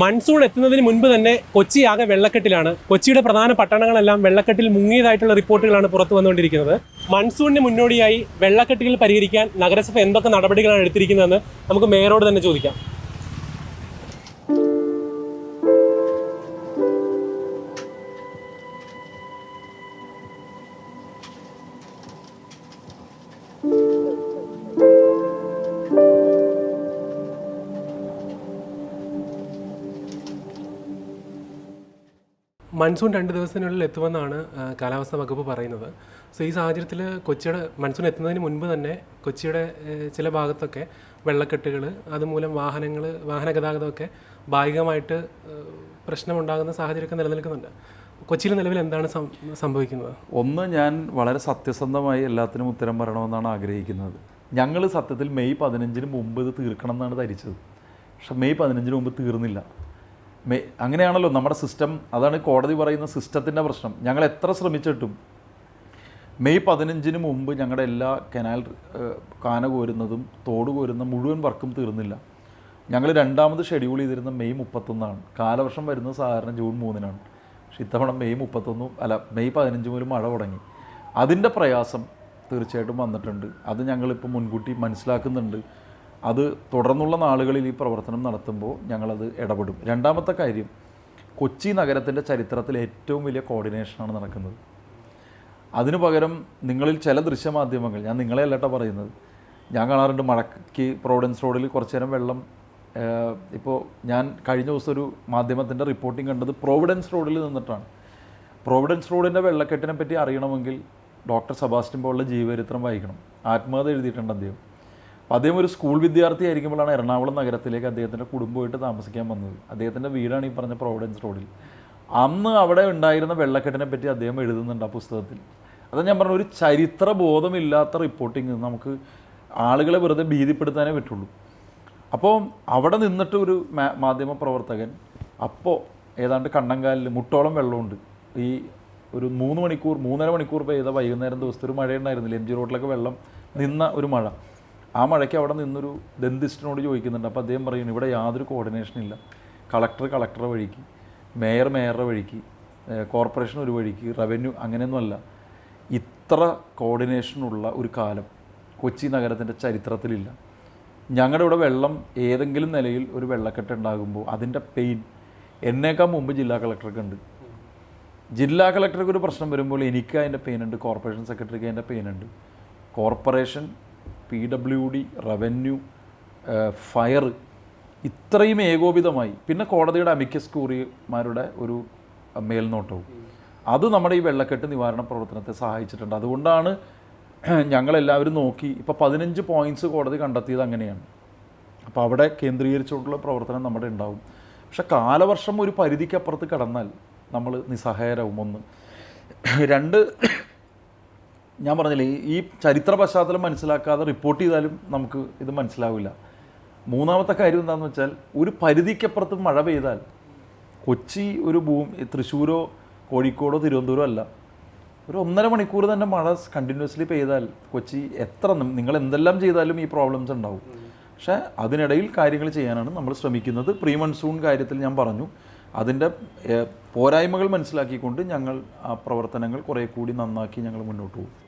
Monsoon എത്തുന്നതിന് മുൻപ് തന്നെ കൊച്ചി ആകെ വെള്ളക്കെട്ടിലാണ്. കൊച്ചിയുടെ പ്രധാന പട്ടണങ്ങളെല്ലാം വെള്ളക്കെട്ടിൽ മുങ്ങിയതായിട്ടുള്ള റിപ്പോർട്ടുകളാണ് പുറത്തു വന്നുകൊണ്ടിരിക്കുന്നത്. മൺസൂണിന് മുന്നോടിയായി വെള്ളക്കെട്ടുകൾ പരിഹരിക്കാൻ നഗരസഭ എന്തൊക്കെ നടപടികളാണ് എടുത്തിരിക്കുന്നതെന്ന് നമുക്ക് മേയറോട് തന്നെ ചോദിക്കാം. മൺസൂൺ രണ്ട് ദിവസത്തിനുള്ളിൽ എത്തുമെന്നാണ് കാലാവസ്ഥാ വകുപ്പ് പറയുന്നത്. സോ ഈ സാഹചര്യത്തിൽ കൊച്ചിയുടെ മൺസൂൺ എത്തുന്നതിന് മുൻപ് തന്നെ കൊച്ചിയുടെ ചില ഭാഗത്തൊക്കെ വെള്ളക്കെട്ടുകൾ അതുമൂലം വാഹനങ്ങൾ വാഹന ഗതാഗതമൊക്കെ ഭാഗികമായിട്ട് പ്രശ്നമുണ്ടാകുന്ന സാഹചര്യമൊക്കെ നിലനിൽക്കുന്നുണ്ട്. കൊച്ചിയിൽ നിലവിൽ എന്താണ് സംഭവിക്കുന്നത്? ഒന്ന് ഞാൻ വളരെ സത്യസന്ധമായി എല്ലാത്തിനും ഉത്തരം പറയണമെന്നാണ് ആഗ്രഹിക്കുന്നത്. ഞങ്ങൾ സത്യത്തിൽ മെയ് പതിനഞ്ചിന് മുമ്പ് ഇത് തീർക്കണം എന്നാണ് ധരിച്ചത്. പക്ഷെ മെയ് പതിനഞ്ചിന് മുമ്പ് തീർന്നില്ല. അങ്ങനെയാണല്ലോ നമ്മുടെ സിസ്റ്റം അതാണ് കോടതി പറയുന്ന സിസ്റ്റത്തിന്റെ പ്രശ്നം. ഞങ്ങൾ എത്ര ശ്രമിച്ചിട്ടും മെയ് പതിനഞ്ചിന് മുമ്പ് ഞങ്ങളുടെ എല്ലാ കനാൽ കാന കോരുന്നതും തോട് കോരുന്ന മുഴുവൻ വർക്കും തീർന്നില്ല. ഞങ്ങൾ രണ്ടാമത് ഷെഡ്യൂൾ ചെയ്തിരുന്ന മെയ് മുപ്പത്തൊന്നാണ്. കാലവർഷം വരുന്നത് സാധാരണ ജൂൺ മൂന്നിനാണ്. പക്ഷെ ഇത്തവണ മെയ് മുപ്പത്തൊന്നും അല്ല മെയ് പതിനഞ്ച് മുതൽ മഴ തുടങ്ങി. അതിന്റെ പ്രയാസം തീർച്ചയായിട്ടും വന്നിട്ടുണ്ട്. അത് ഞങ്ങളിപ്പോൾ മുൻകൂട്ടി മനസ്സിലാക്കുന്നുണ്ട്. അത് തുടർന്നുള്ള നാളുകളിൽ ഈ പ്രവർത്തനം നടത്തുമ്പോൾ ഞങ്ങളത് ഇടപെടും. രണ്ടാമത്തെ കാര്യം കൊച്ചി നഗരത്തിന്റെ ചരിത്രത്തിൽ ഏറ്റവും വലിയ കോർഡിനേഷനാണ് നടക്കുന്നത്. അതിനു പകരം നിങ്ങളിൽ ചില ദൃശ്യമാധ്യമങ്ങൾ ഞാൻ നിങ്ങളെ അല്ലട്ടോ പറയുന്നത് ഞാൻ കാണാറുണ്ട് മഴയ്ക്ക് പ്രോവിഡൻസ് റോഡിൽ കുറച്ച് നേരം വെള്ളം ഇപ്പോൾ ഞാൻ കഴിഞ്ഞ ദിവസം ഒരു മാധ്യമത്തിന്റെ റിപ്പോർട്ടിംഗ് കണ്ടത് പ്രോവിഡൻസ് റോഡിൽ നിന്നിട്ടാണ്. പ്രോവിഡൻസ് റോഡിന്റെ വെള്ളക്കെട്ടിനെ പറ്റി അറിയണമെങ്കിൽ ഡോക്ടർ സെബാസ്റ്റ്യൻ പോലുള്ള ജീവചരിത്രം വായിക്കണം. ആത്മകഥ എഴുതിയിട്ടുണ്ട് അദ്ദേഹം. അപ്പോൾ അദ്ദേഹം ഒരു സ്കൂൾ വിദ്യാർത്ഥി ആയിരിക്കുമ്പോഴാണ് എറണാകുളം നഗരത്തിലേക്ക് അദ്ദേഹത്തിന്റെ കുടുംബമായിട്ട് താമസിക്കാൻ വന്നത്. അദ്ദേഹത്തിന്റെ വീടാണ് ഈ പറഞ്ഞ പ്രൊവിഡൻസ് റോഡിൽ അന്ന് അവിടെ ഉണ്ടായിരുന്ന വെള്ളക്കെട്ടിനെ പറ്റി അദ്ദേഹം എഴുതുന്നുണ്ട് ആ പുസ്തകത്തിൽ. അത് ഞാൻ പറഞ്ഞ ഒരു ചരിത്ര ബോധമില്ലാത്ത റിപ്പോർട്ടിങ് നമുക്ക് ആളുകളെ വെറുതെ ഭീതിപ്പെടുത്താനേ പറ്റുള്ളൂ. അപ്പോൾ അവിടെ നിന്നിട്ട് ഒരു മാധ്യമ പ്രവർത്തകൻ അപ്പോൾ ഏതാണ്ട് കണ്ണങ്കാലിൽ മുട്ടോളം വെള്ളമുണ്ട്. ഈ ഒരു മൂന്ന് മണിക്കൂർ മൂന്നര മണിക്കൂർ പെയ്ത വൈകുന്നേരം ദിവസത്തെ ഒരു മഴയുണ്ടായിരുന്നില്ല. എം ജി റോഡിലൊക്കെ വെള്ളം നിന്ന ഒരു മഴ. ആ മഴയ്ക്ക് അവിടെ നിന്നൊരു ദന്തിസ്റ്റിനോട് ചോദിക്കുന്നുണ്ട്. അപ്പോൾ അദ്ദേഹം പറയുന്നു ഇവിടെ യാതൊരു കോർഡിനേഷൻ ഇല്ല. കളക്ടർ കളക്ടറെ വഴിക്ക് മേയർ മേയറുടെ വഴിക്ക് കോർപ്പറേഷൻ ഒരു വഴിക്ക് റവന്യൂ അങ്ങനെയൊന്നുമല്ല ഇത്ര കോർഡിനേഷനുള്ള ഒരു കാലം കൊച്ചി നഗരത്തിന്റെ ചരിത്രത്തിലില്ല. ഞങ്ങളുടെ ഇവിടെ വെള്ളം ഏതെങ്കിലും നിലയിൽ ഒരു വെള്ളക്കെട്ട് ഉണ്ടാകുമ്പോൾ അതിന്റെ പെയിൻ എന്നേക്കാൾ മുമ്പ് ജില്ലാ കളക്ടർക്ക് ഉണ്ട്. ജില്ലാ കളക്ടർക്ക് ഒരു പ്രശ്നം വരുമ്പോൾ എനിക്ക് അതിന്റെ പെയിൻ ഉണ്ട് കോർപ്പറേഷൻ സെക്രട്ടറിക്ക് അതിന്റെ പെയിൻ ഉണ്ട്. Corporation P W D revenue fire ഇത്രയും ഏകോപിതമായി. പിന്നെ കോടതിയുടെ അമിക്കസ് കൂറിമാരുടെ ഒരു മേൽനോട്ടവും. അത് നമ്മുടെ ഈ വെള്ളക്കെട്ട് നിവാരണ പ്രവർത്തനത്തെ സഹായിച്ചിട്ടുണ്ട്. അതുകൊണ്ടാണ് ഞങ്ങളെല്ലാവരും നോക്കി ഇപ്പോൾ പതിനഞ്ച് പോയിന്റ്സ് കോടതി കണ്ടെത്തിയത് അങ്ങനെയാണ്. അപ്പോൾ അവിടെ കേന്ദ്രീകരിച്ചുകൊണ്ടുള്ള പ്രവർത്തനം നമ്മുടെ ഉണ്ടാവും. പക്ഷെ കാലവർഷം ഒരു പരിധിക്കപ്പുറത്ത് കടന്നാൽ നമ്മൾ നിസ്സഹായരാവും ഒന്ന്. രണ്ട് ഞാൻ പറഞ്ഞില്ലേ ഈ- ചരിത്ര പശ്ചാത്തലം മനസ്സിലാക്കാതെ റിപ്പോർട്ട് ചെയ്താലും നമുക്ക് ഇത് മനസ്സിലാവില്ല. മൂന്നാമത്തെ കാര്യം എന്താണെന്ന് വെച്ചാൽ ഒരു പരിധിക്കപ്പുറത്ത് മഴ പെയ്താൽ കൊച്ചി ഒരു ഭൂമി തൃശ്ശൂരോ കോഴിക്കോടോ തിരുവനന്തപുരമോ അല്ല. ഒരു ഒന്നര മണിക്കൂർ തന്നെ മഴ കണ്ടിന്യൂസ്ലി പെയ്താൽ കൊച്ചി എത്ര നിങ്ങൾ എന്തെല്ലാം ചെയ്താലും ഈ പ്രോബ്ലംസ് ഉണ്ടാവും. പക്ഷേ അതിനിടയിൽ കാര്യങ്ങൾ ചെയ്യാനാണ് നമ്മൾ ശ്രമിക്കുന്നത്. പ്രീ മൺസൂൺ കാര്യത്തിൽ ഞാൻ പറഞ്ഞു. അതിന്റെ പോരായ്മകൾ മനസ്സിലാക്കിക്കൊണ്ട് ഞങ്ങൾ ആ പ്രവർത്തനങ്ങൾ കുറേ കൂടി നന്നാക്കി ഞങ്ങൾ മുന്നോട്ട് പോകും.